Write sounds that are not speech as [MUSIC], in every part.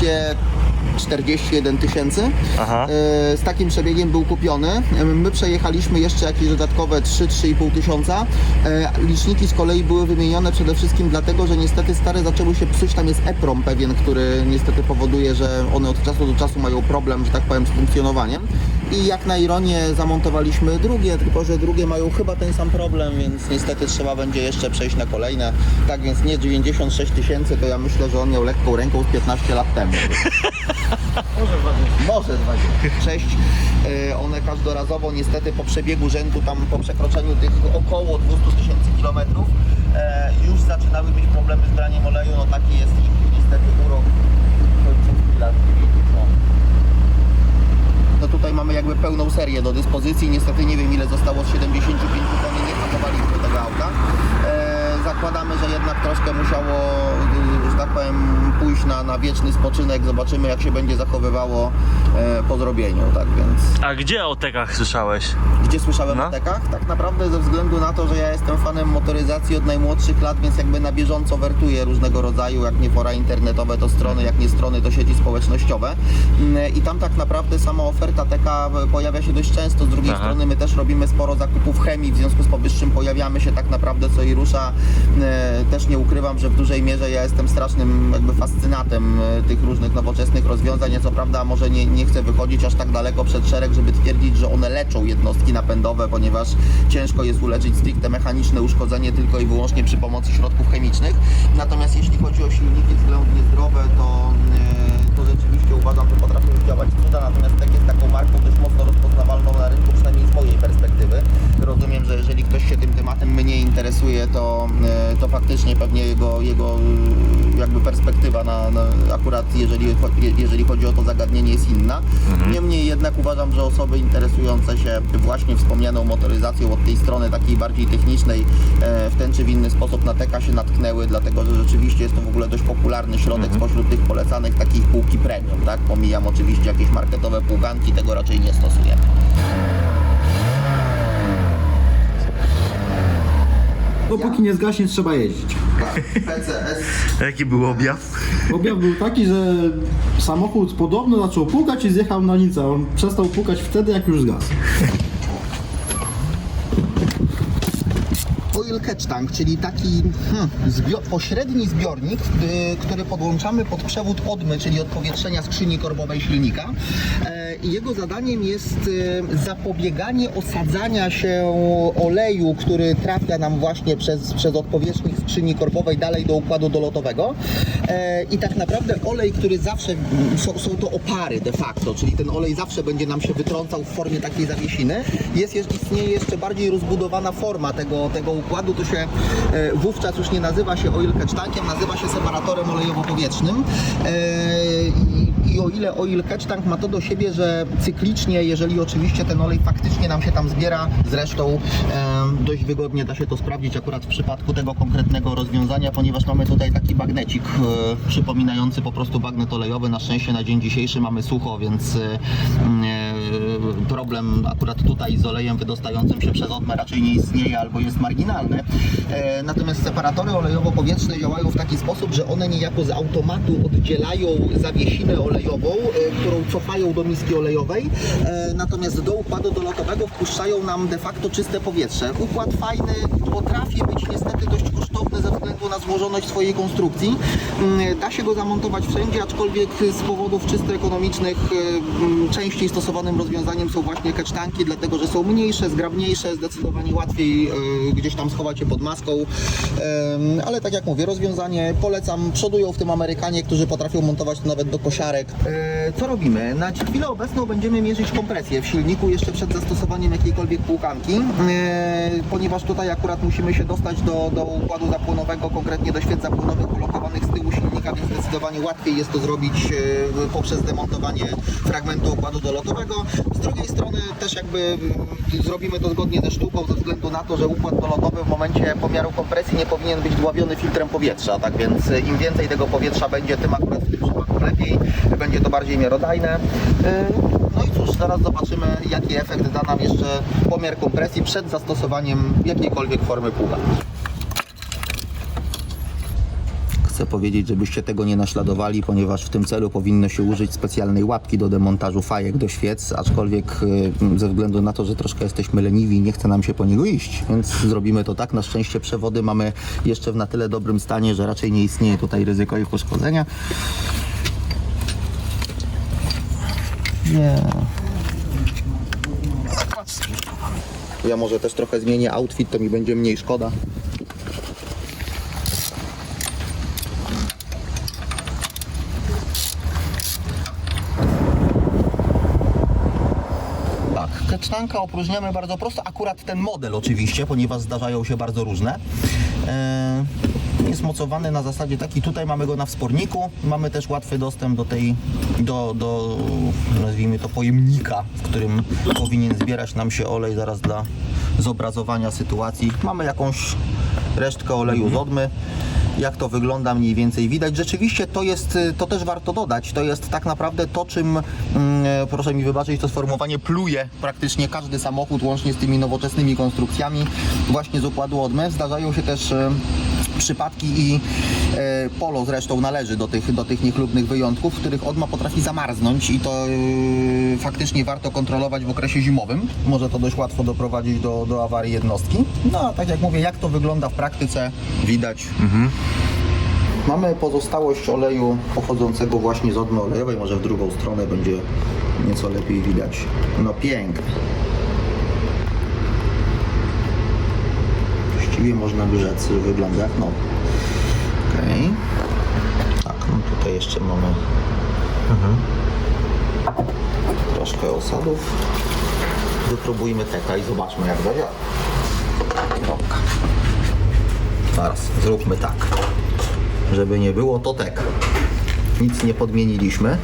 241 tysięcy. Aha. E, Z takim przebiegiem był kupiony. E, My przejechaliśmy jeszcze jakieś dodatkowe 3-3,5 tysiąca. E, Liczniki z kolei były wymienione przede wszystkim dlatego, że niestety stare zaczęły się psuć. Tam jest EPROM pewien, który niestety powoduje, że one od czasu do czasu mają problem, że tak powiem, z funkcjonowaniem. I jak na ironię zamontowaliśmy drugie, tylko że drugie mają chyba ten sam problem, więc niestety trzeba będzie jeszcze przejść na kolejne. Tak więc nie 96 tysięcy, to ja myślę, że on miał lekką ręką z 15 lat temu. Może 26. E, One każdorazowo niestety po przebiegu rzędu, tam po przekroczeniu tych około 200 tysięcy kilometrów e, już zaczynały być problemy z braniem oleju. No taki jest ich niestety urok końcówki lat 90. Tutaj mamy jakby pełną serię do dyspozycji. Niestety nie wiem ile zostało z 75 koni, nie. E, zakładamy, że jednak troszkę musiało, y, że tak powiem, pójść na, na wieczny spoczynek. Zobaczymy jak się będzie zachowywało e, po zrobieniu, tak więc... A gdzie o tekach słyszałeś? Gdzie słyszałem No. o tekach? Tak naprawdę ze względu na to, że ja jestem fanem motoryzacji od najmłodszych lat, więc jakby na bieżąco wertuję różnego rodzaju, jak nie fora internetowe, to strony, jak nie strony, to sieci społecznościowe. Mm, I tam tak naprawdę sama oferta TK pojawia się dość często. Z drugiej Aha. strony my też robimy sporo zakupów chemii, w związku z powyższym pojawiamy się tak naprawdę co i rusza. E, Też nie ukrywam, że w dużej mierze ja jestem strasznym jakby fascynatem e, tych różnych nowoczesnych rozwiązań. Co prawda może nie, nie chcę wychodzić aż tak daleko przed szereg, żeby twierdzić, że one leczą jednostki napędowe, ponieważ ciężko jest uleczyć stricte mechaniczne uszkodzenie tylko i wyłącznie przy pomocy środków chemicznych. Natomiast jeśli chodzi o silniki względnie zdrowe, to, e, to rzeczywiście uważam, że potrafią działać cuda. Natomiast tak jest taką marką dość mocno rozpoznawalną na rynku, przynajmniej z mojej perspektywy. Rozumiem, że jeżeli ktoś się tym tematem mnie interesuje, to, e, to faktycznie pewnie jego, jego e, jakby perspektywa na, na akurat jeżeli, jeżeli chodzi o to zagadnienie jest inna. Niemniej jednak uważam, że osoby interesujące się właśnie wspomnianą motoryzacją od tej strony takiej bardziej technicznej e, w ten czy w inny sposób na TK się natknęły, dlatego że rzeczywiście jest to w ogóle dość popularny środek spośród tych polecanych takich półki premium, tak? Pomijam oczywiście jakieś marketowe półganki, tego raczej nie stosujemy. Dopóki nie zgaśnie, trzeba jeździć. Tak, PCS Jaki był objaw? Objaw był taki, że samochód podobno zaczął pukać i zjechał na nicę. On przestał pukać wtedy, jak już zgasł. Oil Catch Tank, czyli taki hmm, pośredni zbiornik, który podłączamy pod przewód odmy, czyli odpowietrzenia skrzyni korbowej silnika. E, jego zadaniem jest y, zapobieganie osadzania się oleju, który trafia nam właśnie przez, przez odpowietrznik skrzyni korbowej dalej do układu dolotowego. E, I tak naprawdę olej, który zawsze, są, są to opary de facto, czyli ten olej zawsze będzie nam się wytrącał w formie takiej zawiesiny. Jest, istnieje jeszcze bardziej rozbudowana forma tego, tego układu, to się e, wówczas już nie nazywa się oil catch tankiem, nazywa się separatorem olejowo-powietrznym. E, i, o ile oil catch tank ma to do siebie, że cyklicznie, jeżeli oczywiście ten olej faktycznie nam się tam zbiera, zresztą e, dość wygodnie da się to sprawdzić akurat w przypadku tego konkretnego rozwiązania, ponieważ mamy tutaj taki bagnecik przypominający po prostu bagnet olejowy. Na szczęście na dzień dzisiejszy mamy sucho, więc problem akurat tutaj z olejem wydostającym się przez odmę raczej nie istnieje albo jest marginalny. E, Natomiast separatory olejowo-powietrzne działają w taki sposób, że one niejako z automatu oddzielają zawiesinę olejową, e, którą cofają do miski olejowej, e, natomiast do układu dolotowego wpuszczają nam de facto czyste powietrze. Układ fajny potrafi być niestety dość kosztowny ze względu na złożoność swojej konstrukcji. Mm, Da się go zamontować wszędzie, aczkolwiek z powodów czysto ekonomicznych mm, częściej stosowanym rozwiązaniem są właśnie kecztanki, dlatego że są mniejsze, zgrabniejsze, zdecydowanie łatwiej e, gdzieś tam schować je pod maską. Ale tak jak mówię, rozwiązanie polecam. Przodują w tym Amerykanie, którzy potrafią montować to nawet do kosiarek. E, Co robimy? Na chwilę obecną będziemy mierzyć kompresję w silniku jeszcze przed zastosowaniem jakiejkolwiek półkanki, e, ponieważ tutaj akurat musimy się dostać do, do układu zapłonowego, konkretnie do świec zapłonowych ulokowanych z tyłu silnika, więc zdecydowanie łatwiej jest to zrobić e, poprzez demontowanie fragmentu układu dolotowego. Z drugiej strony też jakby mm, zrobimy to zgodnie ze sztuką, ze względu na to, że układ dolotowy w momencie pomiaru kompresji nie powinien być dławiony filtrem powietrza, tak więc e, im więcej tego powietrza będzie, tym akurat w tym przypadku lepiej, będzie to bardziej miarodajne. E, No i cóż, zaraz zobaczymy jaki efekt da nam jeszcze pomiar kompresji przed zastosowaniem jakiejkolwiek formy pługa. Chcę powiedzieć, żebyście tego nie naśladowali, ponieważ w tym celu powinno się użyć specjalnej łapki do demontażu fajek do świec, aczkolwiek y, ze względu na to, że troszkę jesteśmy leniwi nie chce nam się po niego iść, więc zrobimy to tak. Na szczęście przewody mamy jeszcze w na tyle dobrym stanie, że raczej nie istnieje tutaj ryzyko ich uszkodzenia. Nie. Ja może też trochę zmienię outfit, to mi będzie mniej szkoda. Kecztanka opróżniamy bardzo prosto, akurat ten model oczywiście, ponieważ zdarzają się bardzo różne. E, jest mocowany na zasadzie taki, tutaj mamy go na wsporniku, mamy też łatwy dostęp do tej, do, do nazwijmy to pojemnika, w którym powinien zbierać nam się olej zaraz dla zobrazowania sytuacji. Mamy jakąś resztkę oleju z odmy. Jak to wygląda mniej więcej widać. Rzeczywiście to jest, y, to też warto dodać, to jest tak naprawdę to, czym, mm, e, proszę mi wybaczyć to sformułowanie, pluje praktycznie każdy samochód, łącznie z tymi nowoczesnymi konstrukcjami właśnie z układu odmy. Zdarzają się też e, przypadki i e, Polo zresztą należy do tych, do tych niechlubnych wyjątków, w których odma potrafi zamarznąć i to e, faktycznie warto kontrolować w okresie zimowym. Może to dość łatwo doprowadzić do, do awarii jednostki. No a tak jak mówię, jak to wygląda w praktyce widać. Mamy pozostałość oleju pochodzącego właśnie z odmy olejowej, może w drugą stronę będzie nieco lepiej widać. No piękne. Właściwie można by rzec, że wygląda jak nowy. Okej. Tak, no tutaj jeszcze mamy troszkę osadów. Wypróbujmy teka i zobaczmy jak zadziała. Dobra. Teraz zróbmy tak. Żeby nie było, to tek. Nic nie podmieniliśmy.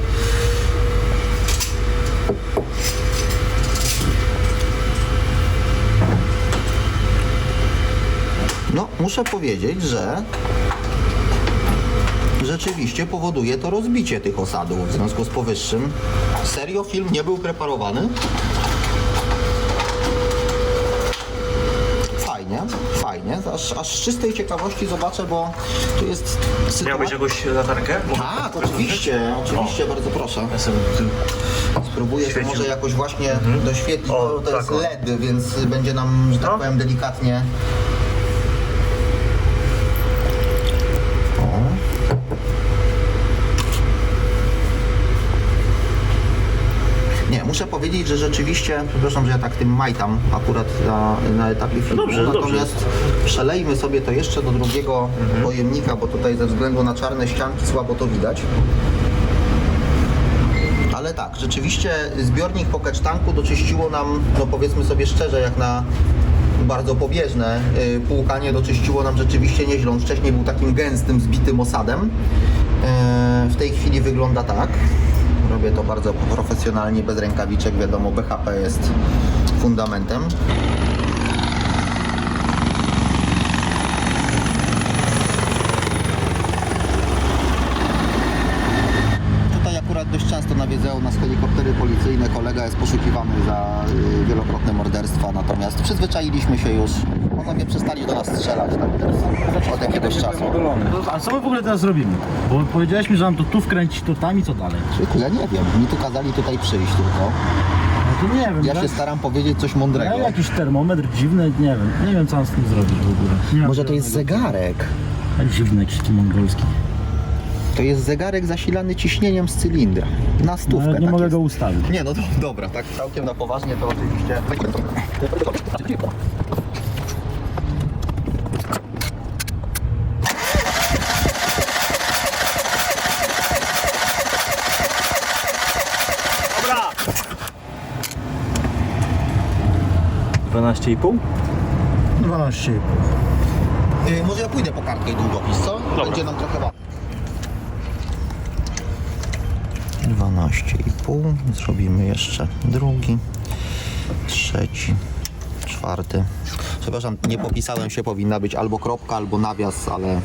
Muszę powiedzieć, że rzeczywiście powoduje to rozbicie tych osadów. W związku z powyższym serio film nie był preparowany. Fajnie, fajnie. Aż, aż z czystej ciekawości zobaczę, bo tu jest sytuacja... Miałbyś jakąś latarkę? Tak, oczywiście, oczywiście, bardzo proszę. Ja sobie tu- Spróbuję to może jakoś właśnie doświetlić, O, bo to tak, jest o. LED, więc będzie nam, że tak No. powiem, delikatnie. O. Nie, muszę powiedzieć, że rzeczywiście, przepraszam, że ja tak tym majtam akurat na, na etapie filmu, dobrze, natomiast przelejmy sobie to jeszcze do drugiego Mhm. pojemnika, bo tutaj ze względu na czarne ścianki słabo to widać. Ale tak, rzeczywiście zbiornik po kecztanku doczyściło nam, no powiedzmy sobie szczerze, jak na bardzo pobieżne y, płukanie doczyściło nam rzeczywiście nieźle. On wcześniej był takim gęstym, zbitym osadem. Y, w tej chwili wygląda tak. Robię to bardzo profesjonalnie, bez rękawiczek. Wiadomo, BHP jest fundamentem. Tutaj akurat dość często nawiedzają nas helikoptery policyjne. Kolega jest poszukiwany za y, wielokrotne morderstwa, natomiast przyzwyczailiśmy się już. Panowie przestali do nas strzelać tak teraz od jakiegoś czasu. No, A co my w ogóle teraz robimy? Bo powiedziałeś mi, że mam to tu wkręcić tortami, co dalej? Ja nie wiem, mi tu kazali tutaj przyjść tylko. No to nie wiem. Ja tak? się staram powiedzieć coś Ja mądrego. jakiś termometr dziwny, nie wiem. Nie wiem co mam z tym zrobić w ogóle. Może to jest zegarek. Tak dziwny jakiś mongolski. To jest zegarek zasilany ciśnieniem z cylindra. Na stówkę. Nawet nie tak mogę jest. go ustawić. Nie, no do, dobra, tak całkiem na poważnie to oczywiście. Dobra! 12,5? 12,5. Yy, może ja pójdę po kartkę i długopis, co? Będzie nam trochę łatwiej. 12,5. Zrobimy jeszcze drugi, trzeci, czwarty. Przepraszam, nie popisałem się, powinna być albo kropka, albo nawias, ale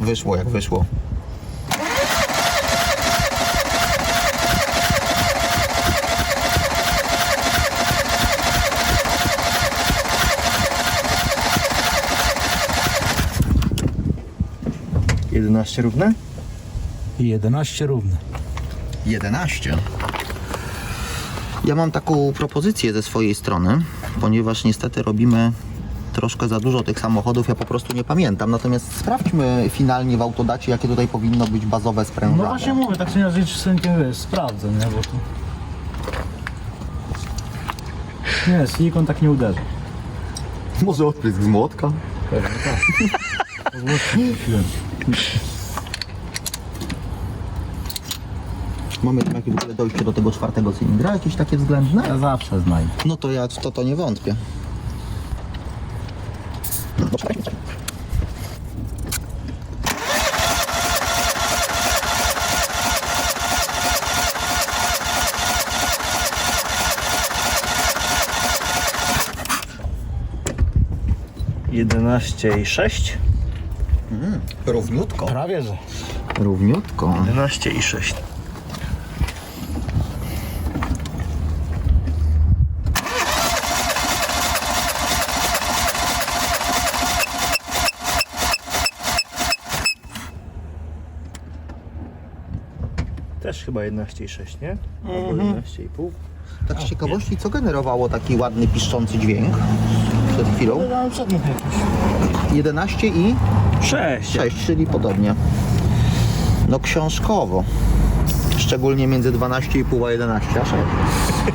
wyszło jak wyszło. 11 równe? I 11 równe. 11. Ja mam taką propozycję ze swojej strony, ponieważ niestety robimy troszkę za dużo tych samochodów, ja po prostu nie pamiętam. Natomiast sprawdźmy finalnie w autodacie, jakie tutaj powinno być bazowe No sprężanie. właśnie mówię, tak się razie synkiem wiesz, sprawdzę, nie? Bo tu... Nie, silikon tak nie uderzy. Może odprysk z młotka? Pewnie tak. [LAUGHS] Pozwólcie, chwilę. Mamy tam jakieś w ogóle dojście do tego czwartego cylindra, jakieś takie względne? Ja zawsze znajdę. No to ja w to, to nie wątpię. Jedenaście i 6? Równiutko. Prawie, że. Równiutko. 11 i 6. chyba 11 i 6, nie? Albo 11 i pół. Tak z ciekawości, co generowało taki ładny, piszczący dźwięk przed chwilą? Mam przedmiot jakiś. 11 i 6. 6, czyli podobnie. No książkowo. Szczególnie między 12,5 a 11, a 6.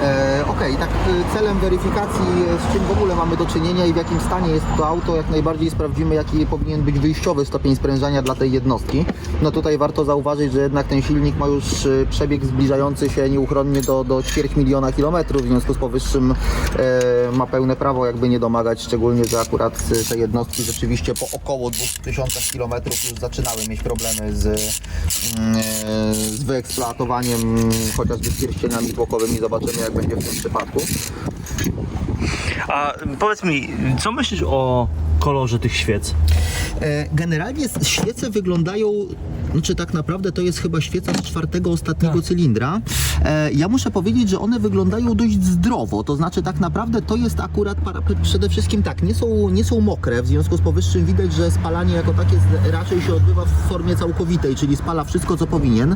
E, Okej, tak e, celem weryfikacji z czym w ogóle mamy do czynienia i w jakim stanie jest to auto, jak najbardziej sprawdzimy jaki powinien być wyjściowy stopień sprężania dla tej jednostki. No tutaj warto zauważyć, że jednak ten silnik ma już e, przebieg zbliżający się nieuchronnie do, do ćwierć miliona kilometrów, w związku z powyższym e, ma pełne prawo jakby nie domagać, szczególnie, że akurat e, te jednostki rzeczywiście po około 2000 kilometrów już zaczynały mieć problemy z, mm, e, z wyeksploatowaniem chociażby z pierścieniami bokowymi. Zobaczymy jak będzie w tym przypadku. A powiedz mi, co myślisz o kolorze tych świec? E, Generalnie świece wyglądają, znaczy tak naprawdę to jest chyba świeca z czwartego ostatniego cylindra. E, Ja muszę powiedzieć, że one wyglądają dość zdrowo, to znaczy tak naprawdę to jest akurat przede wszystkim tak, nie są, nie są mokre, w związku z powyższym widać, że spalanie jako takie raczej się odbywa w formie całkowitej, czyli spala wszystko co powinien. E,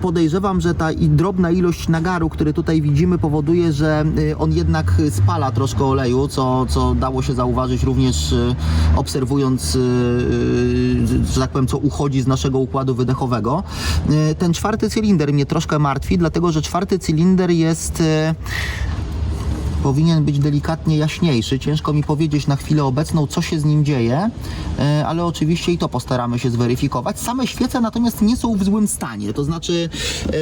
Podejrzewam, że ta i drobna ilość nagaru, który tutaj widzimy powoduje, że on jednak spala troszkę oleju, co, co dało się zauważyć również e, obserwując, e, e, że tak powiem, co uchodzi z naszego układu wydechowego. Ten czwarty cylinder mnie troszkę martwi, dlatego że czwarty cylinder jest powinien być delikatnie jaśniejszy. Ciężko mi powiedzieć na chwilę obecną, co się z nim dzieje, e, ale oczywiście i to postaramy się zweryfikować. Same świece natomiast nie są w złym stanie, to znaczy e,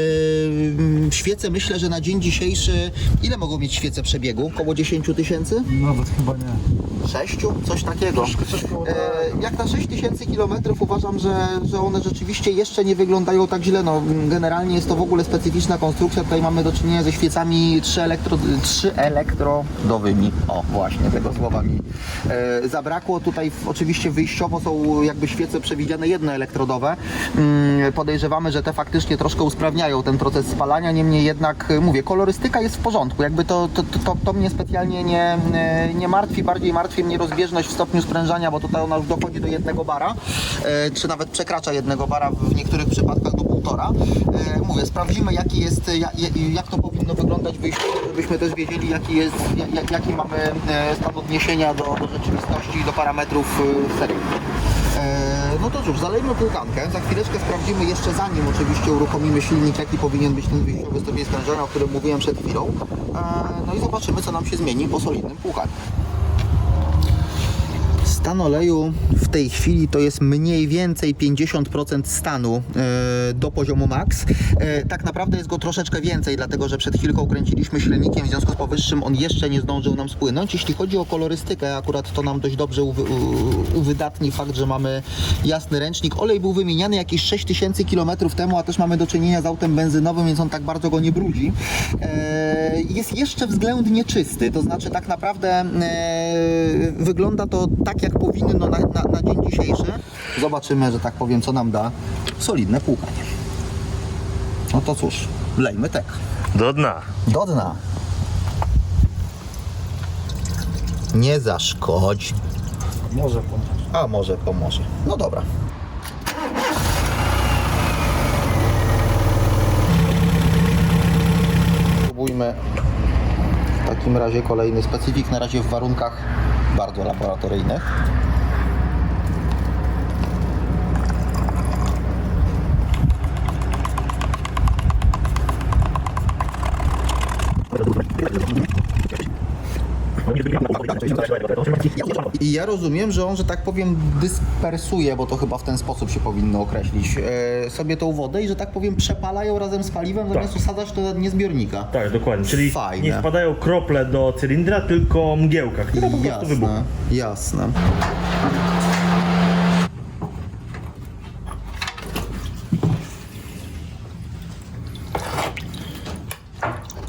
świece myślę, że na dzień dzisiejszy, ile mogą mieć świece przebiegu? Około 10 tysięcy? Nawet chyba nie. 6? Coś takiego. E, jak na 6 tysięcy kilometrów uważam, że, że one rzeczywiście jeszcze nie wyglądają tak źle. No, generalnie jest to w ogóle specyficzna konstrukcja. Tutaj mamy do czynienia ze świecami 3, elektro, 3 elektrodowymi. O, właśnie, tego słowa mi e, zabrakło. Tutaj w, oczywiście wyjściowo są jakby świece przewidziane jednoelektrodowe. Mm, podejrzewamy, że te faktycznie troszkę usprawniają ten proces spalania. Niemniej jednak, e, mówię, kolorystyka jest w porządku. Jakby to, to, to, to, to mnie specjalnie nie, e, nie martwi. Bardziej martwi mnie rozbieżność w stopniu sprężania, bo tutaj ona już dochodzi do jednego bara, e, czy nawet przekracza jednego bara, w niektórych przypadkach półtora. E, Mówię, sprawdzimy jaki jest, ja- ja- jak to powinno wyglądać żebyśmy też wiedzieli jaki jest, ja- ja- jaki mamy e, stan odniesienia do, rzeczywistości i do parametrów e, serii. No to cóż, zalejmy półkankę. Za chwileczkę sprawdzimy jeszcze zanim oczywiście uruchomimy silnik, jaki powinien być ten wyjściowy stopień sprężenia, o którym mówiłem przed chwilą. No i zobaczymy, co nam się zmieni po solidnym płukaniu. Stan oleju w tej chwili to jest mniej więcej 50% stanu e, do poziomu max. E, tak naprawdę jest go troszeczkę więcej, dlatego że przed chwilką kręciliśmy silnikiem, w związku z powyższym on jeszcze nie zdążył nam spłynąć. Jeśli chodzi o kolorystykę, akurat to nam dość dobrze uwy, uwydatni fakt, że mamy jasny ręcznik. Olej był wymieniany jakieś 6000 km temu, a też mamy do czynienia z autem benzynowym, więc on tak bardzo go nie brudzi. E, jest jeszcze względnie czysty, to znaczy tak naprawdę wygląda to tak jak jak powinno na, na, na dzień dzisiejszy. Zobaczymy, że tak powiem, co nam da solidne płukanie. No to cóż, lejmy tek. Do dna. Do dna. Nie zaszkodzi. Może pomoże. A może pomoże. No dobra. Spróbujmy takim razie kolejny specyfik, na razie w warunkach bardzo laboratoryjnych. I ja rozumiem, że on, że tak powiem, dyspersuje, bo to chyba w ten sposób się powinno określić, e, sobie tą wodę i, że tak powiem, przepala ją razem z paliwem, zamiast usadzać to na dnie zbiornika. Tak, dokładnie. Czyli Fajne. nie wpadają krople do cylindra, tylko mgiełka, która po prostu wybucha. Jasne,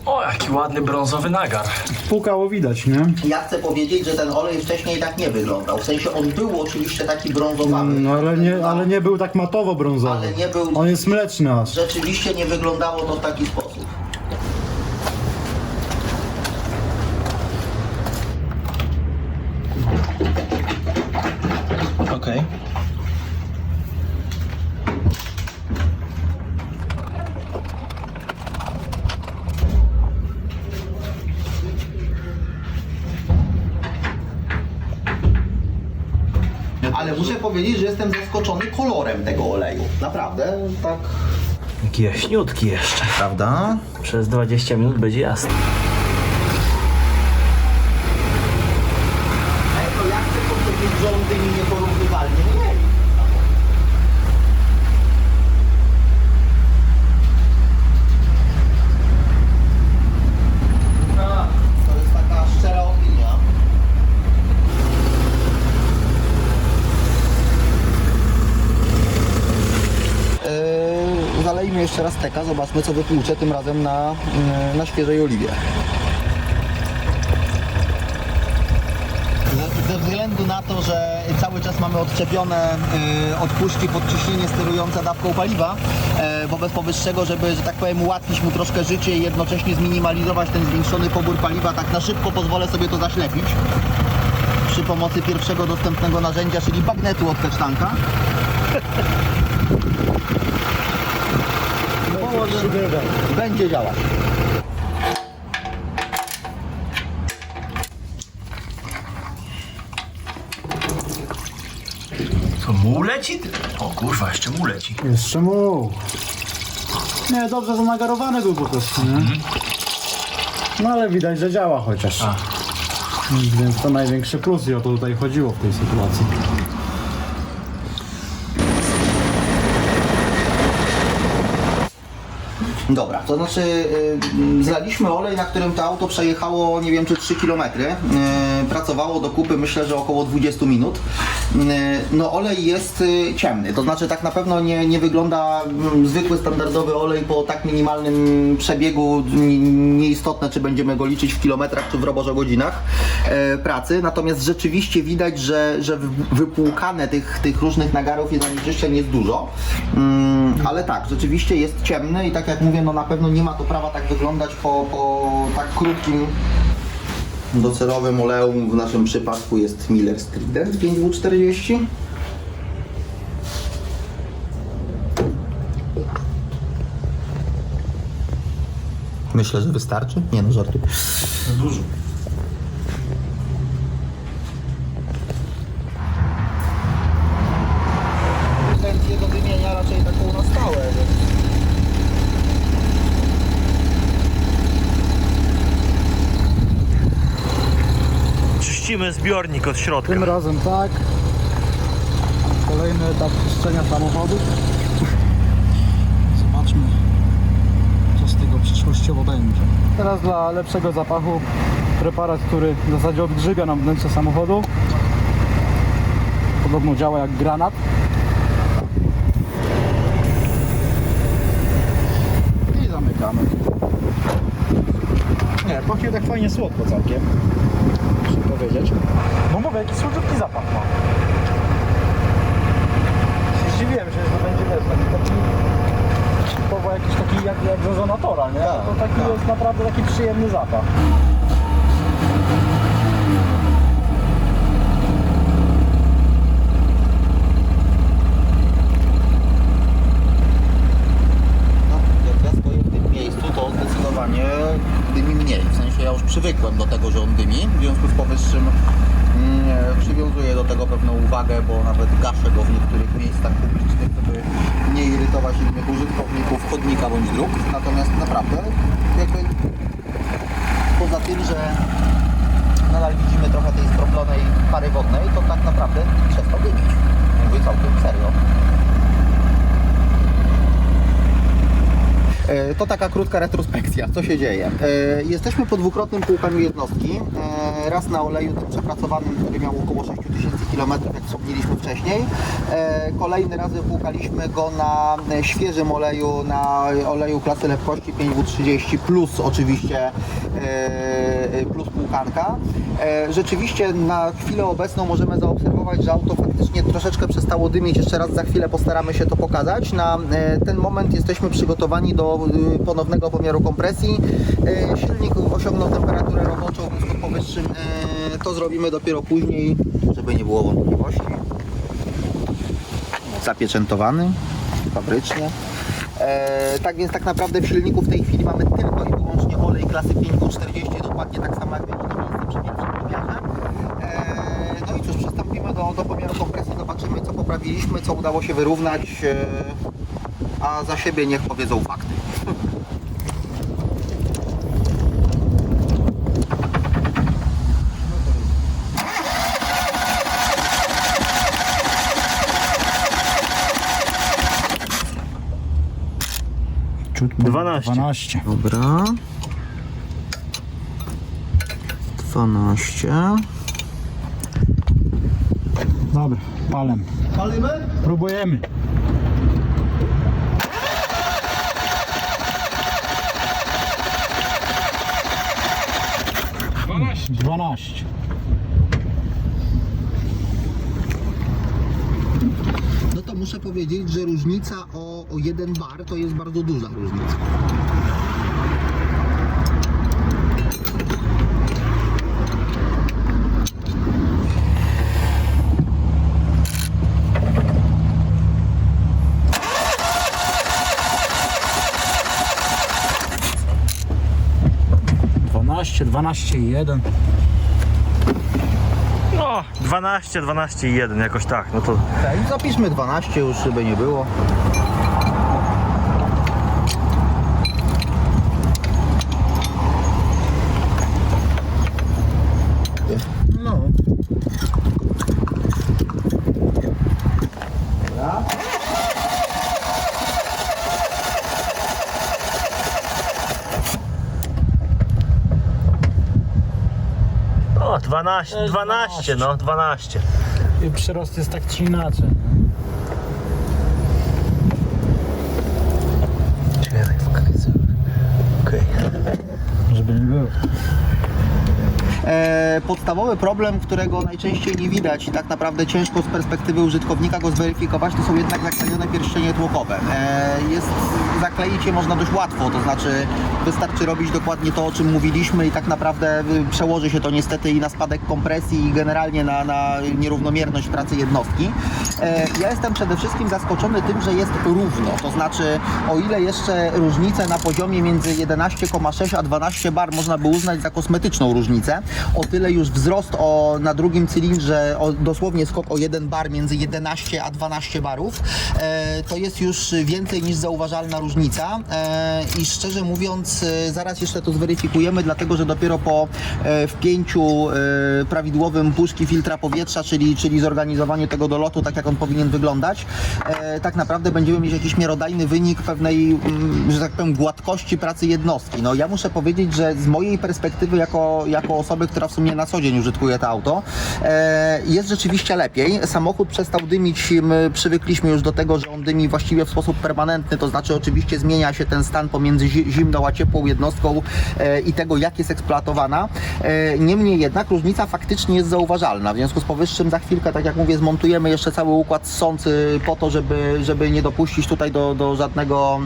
O, jaki ładny brązowy nagar. Pukało widać, nie? Ja chcę powiedzieć, że ten olej wcześniej tak nie wyglądał. W sensie on był oczywiście taki brązowawy. No ale nie, ale nie był tak matowo-brązowy. Ale nie był- On jest mleczny aż. Rzeczywiście nie wyglądało to w taki sposób. Okej. Ale muszę powiedzieć, że jestem zaskoczony kolorem tego oleju. Naprawdę, tak. Jaki jaśniutki jeszcze. Prawda? Przez 20 minut będzie jasny. Ej, to ja chcę powiedzieć, że on dymi nieporównywalnie mniej. To jest taka szczera opinia. Yy, zalejmy jeszcze raz teka, zobaczmy co wypłuczę tym razem na, yy, na świeżej oliwie. Ze, względu na to, że cały czas mamy odczepione y, od puszki podciśnienie sterujące dawką paliwa, e, wobec powyższego, żeby, że tak powiem, ułatwić mu troszkę życie i jednocześnie zminimalizować ten zwiększony pobór paliwa, tak na szybko pozwolę sobie to zaślepić przy pomocy pierwszego dostępnego narzędzia, czyli bagnetu od Będzie działać. Co, mu leci? O kurwa, jeszcze mu leci. Jeszcze mu. Nie, dobrze zanagarowany był po prostu, nie? No ale widać, że działa chociaż. Więc to największy plus i o to tutaj chodziło w tej sytuacji. Dobra, to znaczy y, zlaliśmy olej, na którym to auto przejechało nie wiem czy 3 km. Y, pracowało do kupy myślę, że około 20 minut. Y, no olej jest y, ciemny, to znaczy tak na pewno nie, nie wygląda mm, zwykły standardowy olej po tak minimalnym przebiegu. Nieistotne czy będziemy go liczyć w kilometrach czy w robożogodzinach e, pracy. Natomiast rzeczywiście widać, że, że wy- wypłukane tych, tych różnych nagarów i zanieczyszczeń jest dużo. Mm, ale tak, rzeczywiście jest ciemny i tak jak mówię, no na pewno nie ma to prawa tak wyglądać po, po tak krótkim docelowym oleum. W naszym przypadku jest Miller Trident 5W40. Myślę, że wystarczy. Nie no, żarty. Dużo. Intencje do wymienia raczej taką na stałe, więc... Czyścimy zbiornik od środka. Tym razem tak. Kolejny etap czyszczenia samochodu. Zobaczmy, co z tego przyszłościowo będzie. Teraz dla lepszego zapachu preparat, który w zasadzie odgrzybia nam wnętrze samochodu. Podobno działa jak granat. I zamykamy. Nie, pachnie tak fajnie słodko całkiem. Muszę powiedzieć. No mówię, jaki słodziutki zapach ma. Się Zdziwiłem że to będzie wiesz, taki, taki typowo jakiś taki jak, jak z ozonatora, nie? Tak, to taki tak. jest naprawdę taki przyjemny zapach. No, jak ja stoję w tym miejscu, to zdecydowanie mniej. W sensie sensie ja już przywykłem do tego, że on dymi, w związku z powyższym mm, przywiązuję do tego pewną uwagę, bo nawet gaszę go w niektórych miejscach publicznych, żeby nie irytować innych użytkowników chodnika bądź dróg. Natomiast naprawdę jakby poza tym, że nadal widzimy trochę tej skroplonej pary wodnej, to tak naprawdę przestał dymić. Mówię całkiem serio. To taka krótka retrospekcja, co się dzieje. E, Jesteśmy po dwukrotnym płukaniu jednostki. E, Raz na oleju tym przepracowanym, który miał około 6000 km, jak wspomnieliśmy wcześniej. E, Kolejny raz wypłukaliśmy go na e, świeżym oleju, na oleju klasy lepkości 5W30 plus oczywiście e, plus płukanka. E, Rzeczywiście na chwilę obecną możemy zaobserwować, że auto faktycznie troszeczkę przestało dymić. Jeszcze raz za chwilę postaramy się to pokazać. Na e, ten moment jesteśmy przygotowani do y, ponownego pomiaru kompresji. E, Silnik osiągnął temperaturę roboczą, w związku z powyższym e, to zrobimy dopiero później, żeby nie było wątpliwości. Zapieczętowany fabrycznie. E, tak więc tak naprawdę w silniku w tej chwili mamy tylko i wyłącznie olej klasy 5W40, dokładnie tak samo jak było to miejsce przy pierwszym pomiarze. E, no i cóż, przystąpimy do, do pomiaru kompresji, zobaczymy co poprawiliśmy, co udało się wyrównać, e, a za siebie niech powiedzą fakty. Ciut 12. 12. Dobra. 12. Dobra, palem. Palimy? Próbujemy. Dwanaście. No to muszę powiedzieć, że różnica o, o jeden bar to jest bardzo duża różnica. Dwanaście, dwanaście i jeden. No, 12, 12 i 1 jakoś tak, no to Tak, zapiszmy 12 już, żeby nie było. No. Dobra. o, 12, 12, no 12. I przyrost jest tak czy inaczej. Okej. Żeby nie było. Podstawowy problem, którego najczęściej nie widać i tak naprawdę ciężko z perspektywy użytkownika go zweryfikować, to są jednak zaklejone pierścienie tłokowe. E, jest, zakleić je można dość łatwo, to znaczy wystarczy robić dokładnie to, o czym mówiliśmy i tak naprawdę y, przełoży się to niestety i na spadek kompresji i generalnie na, na nierównomierność pracy jednostki. E, ja jestem przede wszystkim zaskoczony tym, że jest równo, to znaczy o ile jeszcze różnicę na poziomie między 11,6 a 12 bar można by uznać za kosmetyczną różnicę, o tyle już wzrost o, na drugim cylindrze, o, dosłownie skok o 1 bar między 11 a 12 barów, e, to jest już więcej niż zauważalna różnica e, i szczerze mówiąc e, zaraz jeszcze to zweryfikujemy, dlatego że dopiero po e, wpięciu e, prawidłowym puszki filtra powietrza, czyli, czyli zorganizowaniu tego dolotu tak jak on powinien wyglądać, e, tak naprawdę będziemy mieć jakiś miarodajny wynik pewnej, mm, że tak powiem, gładkości pracy jednostki. No ja muszę powiedzieć, że z mojej perspektywy jako, jako osoby, która w sumie na co dzień użytkuje to auto, e, jest rzeczywiście lepiej. Samochód przestał dymić, my przywykliśmy już do tego, że on dymi właściwie w sposób permanentny, to znaczy oczywiście zmienia się ten stan pomiędzy zi- zimną a ciepłą jednostką e, i tego, jak jest eksploatowana. E, Niemniej jednak różnica faktycznie jest zauważalna. W związku z powyższym za chwilkę, tak jak mówię, zmontujemy jeszcze cały układ ssący po to, żeby, żeby nie dopuścić tutaj do, do, żadnego,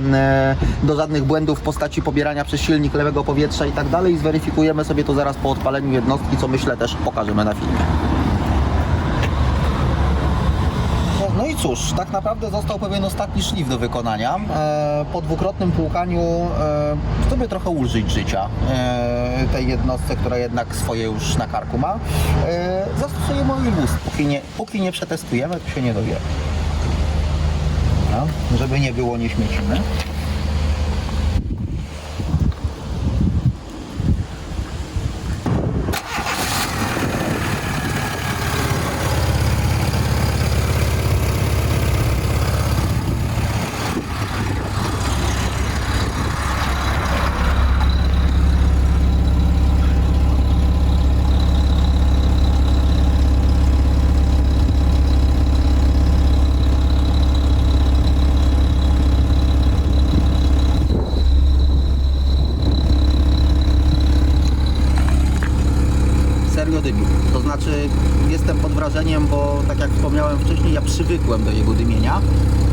do żadnych błędów w postaci pobierania przez silnik lewego powietrza i tak dalej. Zweryfikujemy sobie to zaraz po odpaleniu jednostki, co myślę też pokażemy na filmie. No, i cóż, tak naprawdę został pewien ostatni szlif do wykonania. E, po dwukrotnym płukaniu e, chcemy trochę ulżyć życia e, tej jednostce, która jednak swoje już na karku ma. Zastosujemy oil boost. Póki nie, póki nie przetestujemy, to się nie dowiemy. No, żeby nie było, nie śmiecimy. serio dymił. To znaczy bo tak jak wspomniałem wcześniej, ja przywykłem do jego dymienia.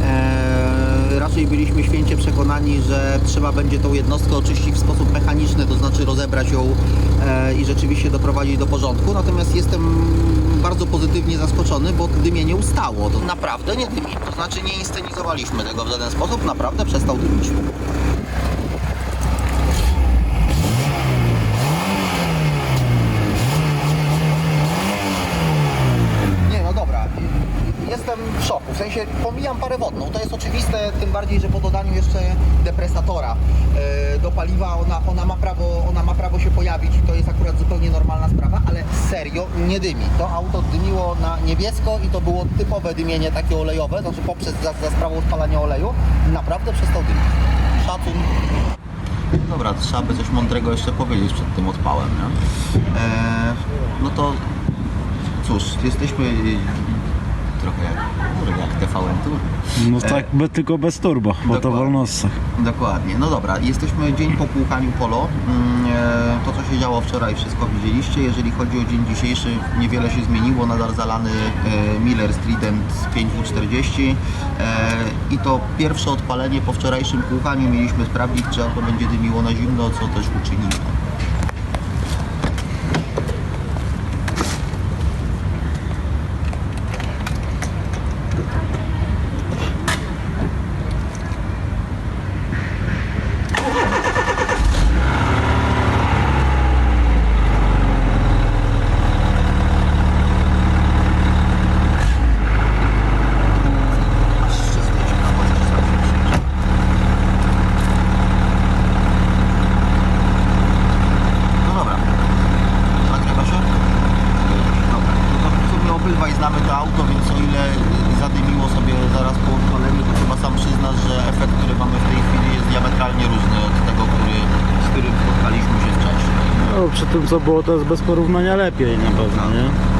Eee, raczej byliśmy święcie przekonani, że trzeba będzie tą jednostkę oczyścić w sposób mechaniczny, to znaczy rozebrać ją e, i rzeczywiście doprowadzić do porządku. Natomiast jestem bardzo pozytywnie zaskoczony, bo dymienie ustało. To naprawdę nie dymi. To znaczy nie inscenizowaliśmy tego w żaden sposób, naprawdę przestał dymić. Nie, no dobra. Jestem w szoku. W sensie pomijam wodną. To jest oczywiste, tym bardziej, że po dodaniu jeszcze depresatora e, do paliwa ona, ona, ma prawo, ona ma prawo się pojawić i to jest akurat zupełnie normalna sprawa, ale serio nie dymi. To auto dymiło na niebiesko i to było typowe dymienie takie olejowe, znaczy poprzez za, za sprawą spalania oleju naprawdę przestał dymić. Szacun. Dobra, trzeba by coś mądrego jeszcze powiedzieć przed tym odpałem, nie? E, no to cóż, jesteśmy trochę jak, jak TVN Tour. No tak, be, tylko bez turbo, bo to Dokładnie. Dokładnie. No dobra, jesteśmy dzień po płukaniu polo. Mm, e, To, co się działo wczoraj, wszystko widzieliście. Jeżeli chodzi o dzień dzisiejszy, niewiele się zmieniło. Nadal zalany e, Miller Trident 5W40 e, i to pierwsze odpalenie po wczorajszym płukaniu mieliśmy sprawdzić, czy auto będzie dymiło na zimno, co też uczyniliśmy. No dobra. Nagrywa się? Dobra. No to w sumie obydwaj znamy to auto, więc o ile zadymiło sobie zaraz po odpaleniu, to chyba sam przyznasz, że efekt, który mamy w tej chwili jest diametralnie różny od tego, który, z którym spotkaliśmy się wcześniej. No, przy tym co było to jest bez porównania lepiej na pewno, nie?